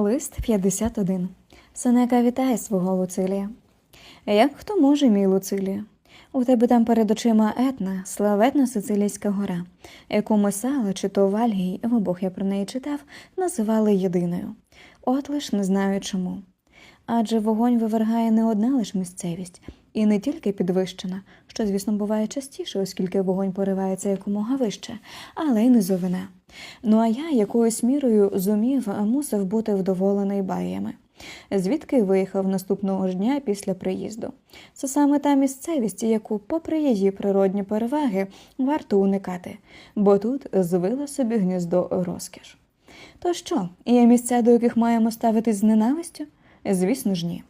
Лист 51. Сенека вітає свого Луцилія. Як хто може, мій Луцилія? У тебе там перед очима етна, славетна Сицилійська гора, яку ми Сала чи то Вальгій, в обох я про неї читав, називали єдиною. От лиш не знаю чому. Адже вогонь вивергає не одна лиш місцевість, і не тільки підвищена, що, звісно, буває частіше, оскільки вогонь поривається якомога вище, але й низовина. Ну а я якоюсь мірою зумів, мусив бути вдоволений баями. Звідки виїхав наступного ж дня після приїзду. Це саме та місцевість, яку, попри її природні переваги, варто уникати, бо тут звила собі гніздо розкіш. То що, є місця, до яких маємо ставитись з ненавистю? Звісно ж, ні.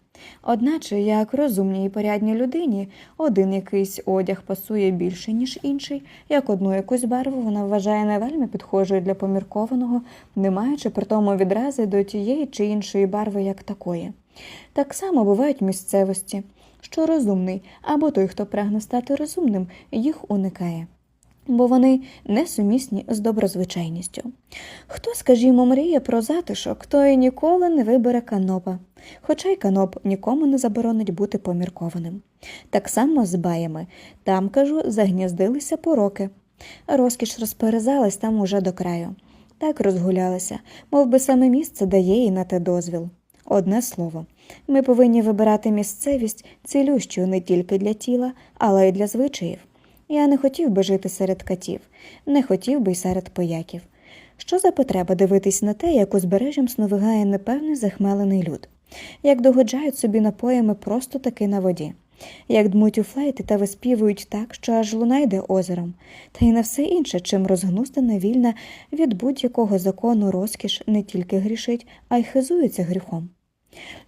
Одначе, як розумній і порядній людині, один якийсь одяг пасує більше, ніж інший, як одну якусь барву вона вважає не вельми підхожою для поміркованого, не маючи при тому відрази до тієї чи іншої барви як такої. Так само бувають місцевості, що розумний або той, хто прагне стати розумним, їх уникає. Бо вони несумісні з доброзвичайністю. Хто, скажімо, мріє про затишок, той ніколи не вибере канопа, хоча й каноп нікому не заборонить бути поміркованим. Так само з баями там, кажу, загніздилися пороки. Розкіш розперезалась там уже до краю. Так розгулялися, мов би саме місце дає їй на те дозвіл. Одне слово, ми повинні вибирати місцевість цілющу не тільки для тіла, але й для звичаїв. Я не хотів би жити серед катів, не хотів би й серед пояків. Що за потреба дивитись на те, як узбережжям сновигає непевний захмелений люд, як догоджають собі напоями просто таки на воді, як дмуть у флейти та виспівують так, що аж луна йде озером, та й на все інше, чим розгнустена вільна від будь-якого закону розкіш не тільки грішить, а й хизується гріхом.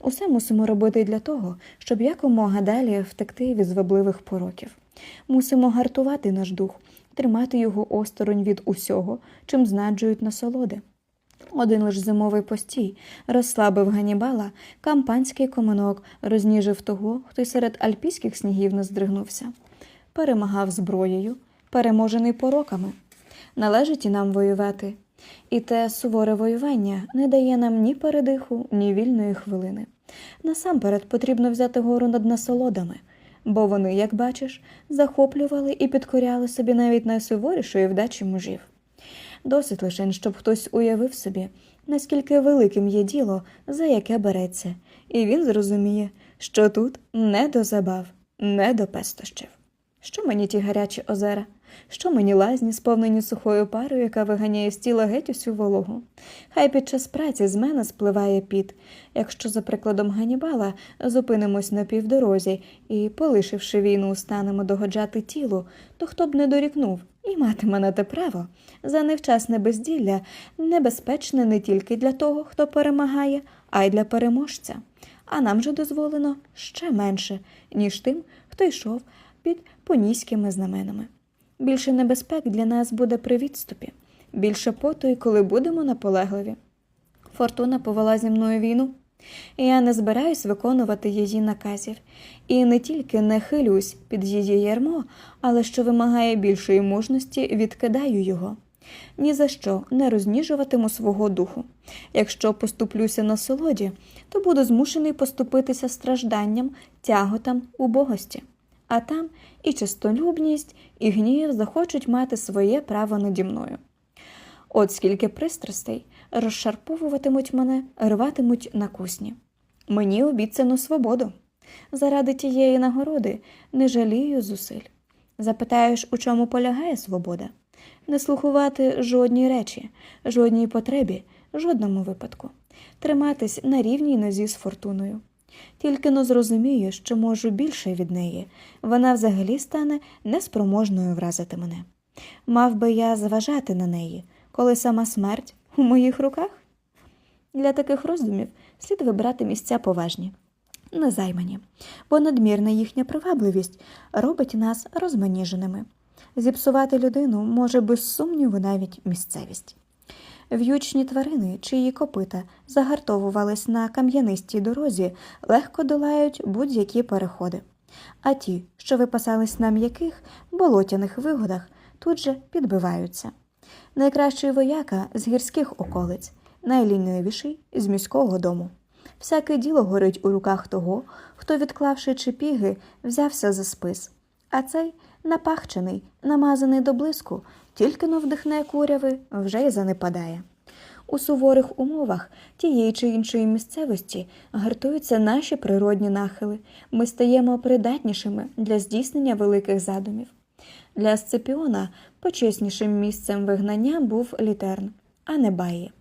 Усе мусимо робити для того, щоб якомога далі втекти від звабливих пороків. Мусимо гартувати наш дух, тримати його осторонь від усього, чим знаджують насолоди. Один лиш зимовий постій розслабив Ганібала, кампанський коминок розніжив того, хто й серед альпійських снігів не здригнувся. Перемагав зброєю, переможений пороками. Належить і нам воювати. І те суворе воювання не дає нам ні передиху, ні вільної хвилини. Насамперед потрібно взяти гору над насолодами, бо вони, як бачиш, захоплювали і підкоряли собі навіть найсуворішої вдачі мужів. Досить лише, щоб хтось уявив собі, наскільки великим є діло, за яке береться, і він зрозуміє, що тут не до забав, не до пестощів. Що мені ті гарячі озера? Що мені лазні, сповнені сухою парою, яка виганяє з тіла геть усю вологу? Хай під час праці з мене спливає піт. Якщо, за прикладом Ганібала, зупинимось на півдорозі і, полишивши війну, станемо догоджати тілу, то хто б не дорікнув і матиме на те право за невчасне безділля, небезпечне не тільки для того, хто перемагає, а й для переможця. А нам же дозволено ще менше, ніж тим, хто йшов під поніськими знаменами. Більше небезпек для нас буде при відступі, більше поту, і коли будемо наполегливі. Фортуна повела зі мною війну. Я не збираюсь виконувати її наказів, і не тільки не хилюсь під її ярмо, але що вимагає більшої мужності, відкидаю його. Ні за що не розніжуватиму свого духу. Якщо поступлюся на солоді, то буду змушений поступитися стражданням, тяготам, убогості. А там і чистолюбність, і гнів захочуть мати своє право наді мною. От скільки пристрастей розшарповуватимуть мене, рватимуть на кусні. Мені обіцяно свободу. Заради тієї нагороди не жалію зусиль. Запитаєш, у чому полягає свобода? Не слухувати жодній речі, жодній потребі, жодному випадку, триматись на рівній нозі з фортуною. Тільки но зрозумію, що можу більше від неї, вона взагалі стане неспроможною вразити мене. Мав би я зважати на неї, коли сама смерть у моїх руках? Для таких роздумів слід вибрати місця поважні, незаймані, бо надмірна їхня привабливість робить нас розманіженими. Зіпсувати людину може без сумніву навіть місцевість. В'ючні тварини, чиї копита загартовувались на кам'янистій дорозі, легко долають будь-які переходи. А ті, що випасались на м'яких, болотяних вигодах, тут же підбиваються. Найкращий вояка з гірських околиць найлінивіший з міського дому. Всяке діло горить у руках того, хто, відклавши чепіги, взявся за спис. А цей напахчений, намазаний до блиску, тільки но вдихне куряви, вже й занепадає. У суворих умовах тієї чи іншої місцевості гартуються наші природні нахили. Ми стаємо придатнішими для здійснення великих задумів. Для Сципіона почеснішим місцем вигнання був літерн, а не баї.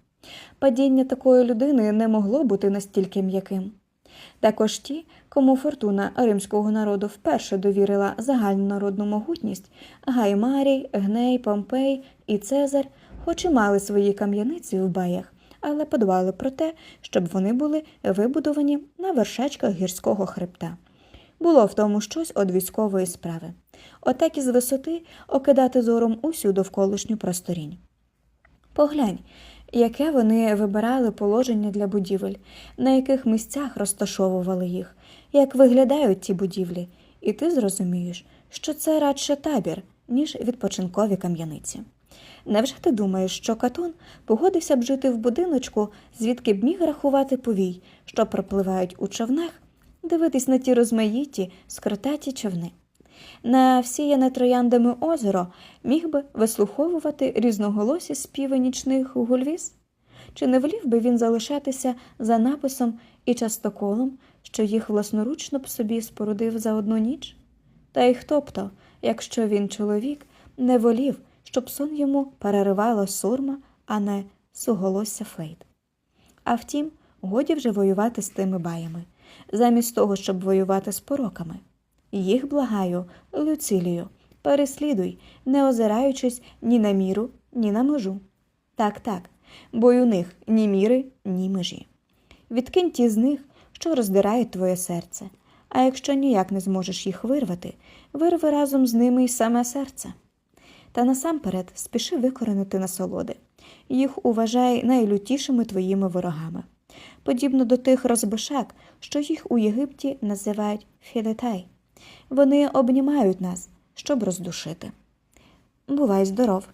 Падіння такої людини не могло бути настільки м'яким. Також ті, кому фортуна римського народу вперше довірила загальну народну могутність, Гай Марій, Гней, Помпей і Цезар, хоч і мали свої кам'яниці в баях, але подбали про те, щоб вони були вибудовані на вершечках гірського хребта. Було в тому щось од військової справи. Отак із висоти окидати зором усю довколишню просторінь. Поглянь, яке вони вибирали положення для будівель, на яких місцях розташовували їх, як виглядають ті будівлі, і ти зрозумієш, що це радше табір, ніж відпочинкові кам'яниці. Невже ти думаєш, що Катон погодився б жити в будиночку, звідки б міг рахувати повій, що пропливають у човнах, дивитись на ті розмаїті, скротаті човни? На всіяне трояндами озеро міг би вислуховувати різноголосі співи нічних гульвіз? Чи не волів би він залишатися за написом і частоколом, що їх власноручно б собі спорудив за одну ніч? Та й хто б то, якщо він чоловік, не волів, щоб сон йому переривало сурма, а не суголосся флейт. А втім, годі вже воювати з тими баями, замість того, щоб воювати з пороками. Їх благаю, Люцилію, переслідуй, не озираючись ні на міру, ні на межу. Так, так, бо й у них ні міри, ні межі. Відкинь ті з них, що роздирають твоє серце, а якщо ніяк не зможеш їх вирвати, вирви разом з ними й саме серце. Та насамперед спіши викоренити насолоди. Їх уважай найлютішими твоїми ворогами. Подібно до тих розбишак, що їх у Єгипті називають філетай. Вони обнімають нас, щоб роздушити. Бувай здоров.